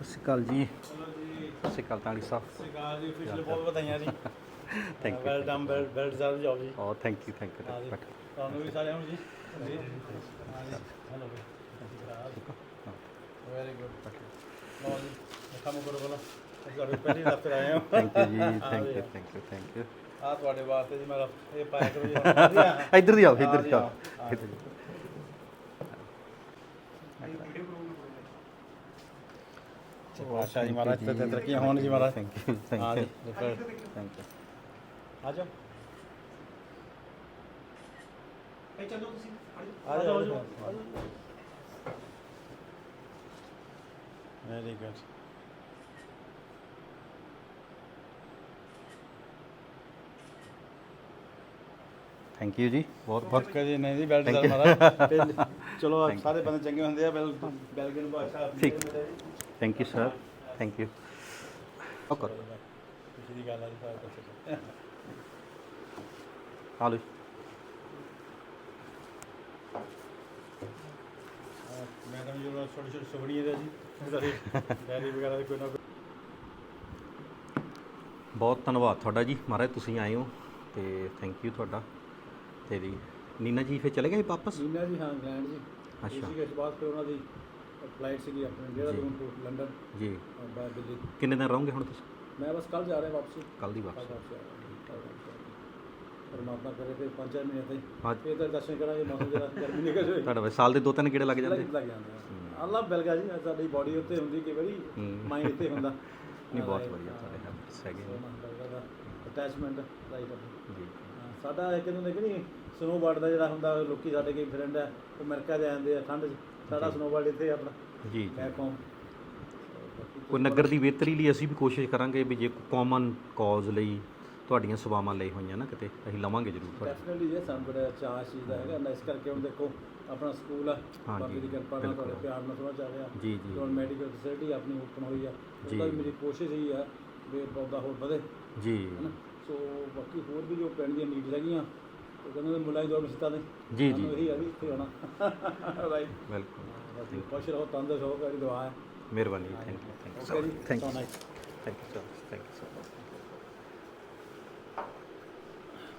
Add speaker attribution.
Speaker 1: ਸਤਿ ਸ਼੍ਰੀ ਅਕਾਲ ਜੀ। ਸਤਿ ਸ਼੍ਰੀ ਅਕਾਲ ਤਾਲੀ ਸਾਹਿਬ।
Speaker 2: ਸਿਕਾਲ ਜੀ ਫਿਸ਼ਲ ਬਹੁਤ ਵਧਾਈਆਂ ਜੀ।
Speaker 1: Thank you
Speaker 2: well done well well deserve job ਜੀ।
Speaker 1: ਓ ਥੈਂਕ ਯੂ ਥੈਂਕ ਯੂ
Speaker 2: ਤੁਹਾਨੂੰ ਵੀ ਸਾਰਿਆਂ ਨੂੰ ਜੀ। ਜੀ। ਹੈਲੋ ਵੈਰੀ ਗੁੱਡ ਲਓ ਜੀ ਕੰਮ ਕਰੋ ਬਲਾ। ਤੁਹਾਡੇ ਪਹਿਲੀ ਦਫ਼ਤਰ ਆਏ ਹਾਂ।
Speaker 1: ਥੈਂਕ ਯੂ ਜੀ thank you thank you thank you
Speaker 2: ਆ ਤੁਹਾਡੇ ਵਾਸਤੇ ਜੀ ਮੇਰਾ ਇਹ ਪਾਇਆ ਕਰੋ ਜੀ।
Speaker 1: ਇੱਧਰ ਦੀ ਆਓ ਇੱਧਰ ਦੀ ਆਓ।
Speaker 2: ਹਾਂ।
Speaker 1: ਇੱਧਰ ਦੀ ਆਓ।
Speaker 2: ਆਸ਼ਾ ਜੀ ਮਹਾਰਾਜ ਤੇ ਤਰੱਕੀਆਂ ਹੋਣ ਜੀ ਮਹਾਰਾਜ
Speaker 1: ਥੈਂਕ ਯੂ ਥੈਂਕ
Speaker 2: ਹਾਂ
Speaker 1: ਯੂ
Speaker 2: ਜੀ
Speaker 1: ਥੈਂਕ ਯੂ
Speaker 2: ਆ ਜਾਓ
Speaker 3: ਭਾਈ ਚੱਲੋ ਤੁਸੀਂ
Speaker 2: ਆ ਜਾਓ ਆ ਜਾਓ ਵੈਰੀ ਗੁੱਡ
Speaker 1: ਥੈਂਕ ਯੂ ਜੀ ਬਹੁਤ ਬਹੁਤ
Speaker 2: ਕਦੇ ਨਹੀਂ ਜੀ ਬੈਲ ਡਿਜ਼ਾਈਨ ਮਾਰਾ ਤੇ ਚਲੋ ਸਾਰੇ ਬੰਦੇ ਚੰਗੇ ਹੁੰਦੇ ਆ ਬੈਲ ਬੈਲਗਨ ਭਾਸ਼ਾ
Speaker 1: ਠੀਕ। Thank you sir thank you okay
Speaker 2: ਖੁਸ਼ੀ ਦੀ ਗੱਲ ਆ ਜੀ ਸਾਰਾ ਕੁਝ
Speaker 1: ਆ ਲਓ
Speaker 2: ਮੈਡਮ ਜੀ ਉਹ ਛੋਟੀ ਛੋਟੀ ਸੁਗੜੀ ਇਹਦੇ ਜੀ ਸਾਰੀ ਡੈਰੀ ਵਗੈਰਾ ਦੀ ਕੋਈ ਨਾ ਕੋਈ
Speaker 1: ਬਹੁਤ ਧੰਨਵਾਦ ਤੁਹਾਡਾ ਜੀ ਮਹਾਰਾਜ ਤੁਸੀਂ ਆਏ ਹੋ ਤੇ ਥੈਂਕ ਯੂ ਤੁਹਾਡਾ ਤੇ ਜੀ ਨੀਨਾ ਜੀ ਫਿਰ ਚਲੇ ਗਏ ਵਾਪਸ?
Speaker 2: ਨੀਨਾ ਜੀ ਹਾਂ ਇੰਗਲੈਂਡ ਜੀ।
Speaker 1: ਅੱਛਾ।
Speaker 2: ਇਸੇ ਕੇ ਬਾਅਦ ਫਿਰ ਉਹਨਾਂ ਦੀ ਫਲਾਈਟ ਸੀਗੀ ਆਪਣੇ ਦੇਹਰਾਦੂਨ ਤੋਂ ਲੰਡਨ।
Speaker 1: ਜੀ।
Speaker 2: ਬਾਹਰ ਦਿੱਲੀ।
Speaker 1: ਕਿੰਨੇ ਦਿਨ ਰਹੋਗੇ ਹੁਣ ਤੁਸੀਂ?
Speaker 2: ਮੈਂ ਬਸ ਕੱਲ ਜਾ ਰਿਹਾ ਵਾਪਸੀ
Speaker 1: ਕੱਲ ਦੀ ਵਾਪਸ।
Speaker 2: ਵਾਪਸ ਆ ਰਿਹਾ। ਪਰਮਾਤਮਾ ਕਰੇ ਫਿਰ ਪੰਜ ਚਾਰ ਮਹੀਨੇ
Speaker 1: ਹਾਂ
Speaker 2: ਫਿਰ ਤਾਂ ਦਰਸ਼ਨ ਕਰਾਂਗੇ ਮੌਸਮ ਜਿਹੜਾ ਗਰਮੀ ਨਿਕਲ ਜਾਏ
Speaker 1: ਤੁਹਾਡਾ ਵੈਸੇ ਸਾਲ ਦੇ ਦੋ ਤਿੰਨ ਗੇੜੇ ਲੱਗ ਜਾਂਦੇ।
Speaker 2: ਲੱਗ ਜਾਂਦਾ ਅੱਲਾ ਬਲਗਾ ਜੀ ਸਾਡੀ ਬਾਡੀ ਉੱਤੇ ਹੁੰਦੀ ਕਿ
Speaker 1: ਹੂੰ।
Speaker 2: ਮਾਈਂਡ ਇੱਥੇ ਹੁੰਦਾ।
Speaker 1: ਨਹੀਂ ਬਹੁਤ ਵਧੀਆ ਤੁਹਾਡੇ ਹੈਬਿਟਸ ਹੈਗੇ। ਨੇ।
Speaker 2: ਅਟੈਚਮੈਂਟ ਰਾਈਟ
Speaker 1: ਜੀ।
Speaker 2: ਸਾਡਾ ਇੱਕ ਦਿਨ ਕਿ ਨਹੀਂ ਸਨੋਬੋਰਡ ਦਾ ਜਿਹੜਾ ਹੁੰਦਾ ਲੋਕੀ ਸਾਡੇ ਕੋਈ ਫਰੈਂਡ ਹੈ ਉਹ ਅਮਰੀਕਾ ਦੇ ਜਾਂਦੇ ਆ ਠੰਡ 'ਚ ਸਾਡਾ ਸਨੋਬੋਰਡ ਇੱਥੇ ਆਪਣਾ।
Speaker 1: ਜੀ ਜੀ।
Speaker 2: ਬੈਕ ਹੋਮ
Speaker 1: ਕੋਈ ਨਗਰ ਦੀ ਬਿਹਤਰੀ ਲਈ ਅਸੀਂ ਵੀ ਕੋਸ਼ਿਸ਼ ਕਰਾਂਗੇ ਵੀ ਜੇ ਕਾਮਨ ਕਾਜ਼ ਲਈ ਤੁਹਾਡੀਆਂ ਸੇਵਾਵਾਂ ਲਈ ਹੋਈਆਂ ਨਾ ਕਿਤੇ ਅਸੀਂ ਲਵਾਂਗੇ ਜ਼ਰੂਰ ਤੁਹਾਡੇ
Speaker 2: ਡੈਫੀਨਿਟਲੀ ਇਹ ਸਾਨੂੰ ਬੜਾ ਚਾਅ ਇਸ ਚੀਜ਼ ਦਾ ਹੈਗਾ। ਨਾ ਇਸ ਕਰਕੇ ਹੁਣ ਦੇਖੋ ਆਪਣਾ ਸਕੂਲ ਆ
Speaker 1: ਹਾਂਜੀ,
Speaker 2: ਬਾਬੇ ਦੀ ਕਿਰਪਾ ਨਾਲ ਤੁਹਾਡੇ
Speaker 1: ਬਿਲਕੁਲ।
Speaker 2: ਪਿਆਰ ਨਾਲ ਥੋੜਾ ਚੱਲ ਰਿਹਾ।
Speaker 1: ਜੀ ਜੀ।
Speaker 2: ਹੁਣ ਮੈਡੀਕਲ ਫੈਸਿਲਿਟੀ ਆਪਣੀ ਓਪਨ ਹੋਈ ਆ।
Speaker 1: ਜੀ।
Speaker 2: ਉਹਦਾ ਵੀ ਮੇਰੀ ਕੋਸ਼ਿਸ਼ ਇਹੀ ਆ ਵੀ ਪੌਦਾ ਹੋਰ ਵਧੇ
Speaker 1: ਜੀ।
Speaker 2: ਹਨਾ। ਸੋ ਬਾਕੀ ਹੋਰ ਵੀ ਜੋ ਪਿੰਡ ਦੀਆਂ ਨੀਡਸ ਹੈਗੀਆਂ ਕਹਿੰਦੇ ਮੁਲਾਈ ਦੌੜ
Speaker 1: ਜੀ, ਜੀ।
Speaker 2: ਸਾਨੂੰ ਇਹੀ ਆ ਵੀ ਇੱਥੇ ਆਉਣਾ। ਰਾਈਟ
Speaker 1: ਬਿਲਕੁਲ।
Speaker 2: ਬਾਕੀ ਖੁਸ਼ ਰਹੋ ਤੰਦਰੁਸਤ ਰਹੋ ਮੇਰੀ ਦੁਆ ਹੈ।
Speaker 1: ਮਿਹਰਬਾਨੀ thank you thank you thank you. Thank you thank you